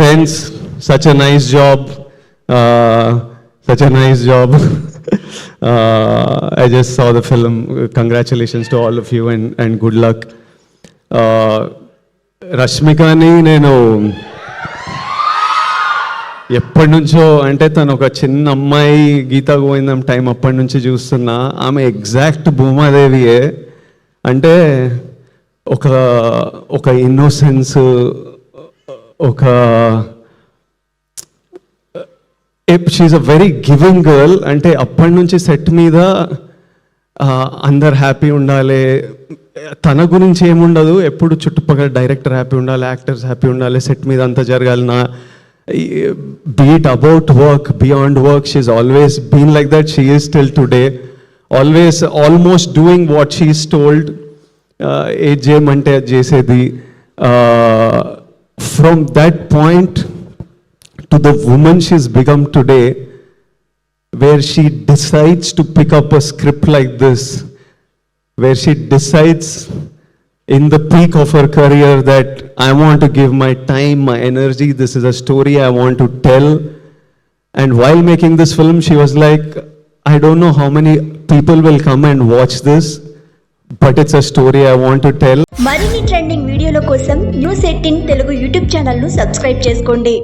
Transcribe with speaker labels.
Speaker 1: Friends such a nice job such a nice job I just saw the film congratulations to all of you and and good luck రష్మికని నేను ఎప్పటి నుంచో అంటే తను ఒక చిన్న అమ్మాయి గీత గోవిందం టైం అప్పటి నుంచి చూస్తున్నా ఆమె ఎగ్జాక్ట్ భూమాదేవియే అంటే ఒక ఒక ఇన్నోసెన్స్ ఒక she's a very giving girl అంటే అప్పటి నుంచి సెట్ మీద uh, అందరు హ్యాపీ ఉండాలి. తన గురించి ఏముండదు. ఎప్పుడు చుట్టుపక్కల డైరెక్టర్ హ్యాపీ ఉండాలి యాక్టర్స్ హ్యాపీ ఉండాలి. సెట్ మీద అంతా జరగాలి. నా beat about work beyond work she's always been like that she is till today always almost doing what she's told told ఏది చేయమంటే అది చేసేది. Uh, from that point to the woman she's become today, where she decides to pick up a script like this, where she decides in the peak of her career that I want to give my time, my energy, this is a story I want to tell. And while making this film, she was like, I don't know how many people will come and watch this, but it's a story I want to tell
Speaker 2: మరిన్ని trending వీడియోల కోసం news eighteen Telugu YouTube ఛానల్ను subscribe చేసుకోండి.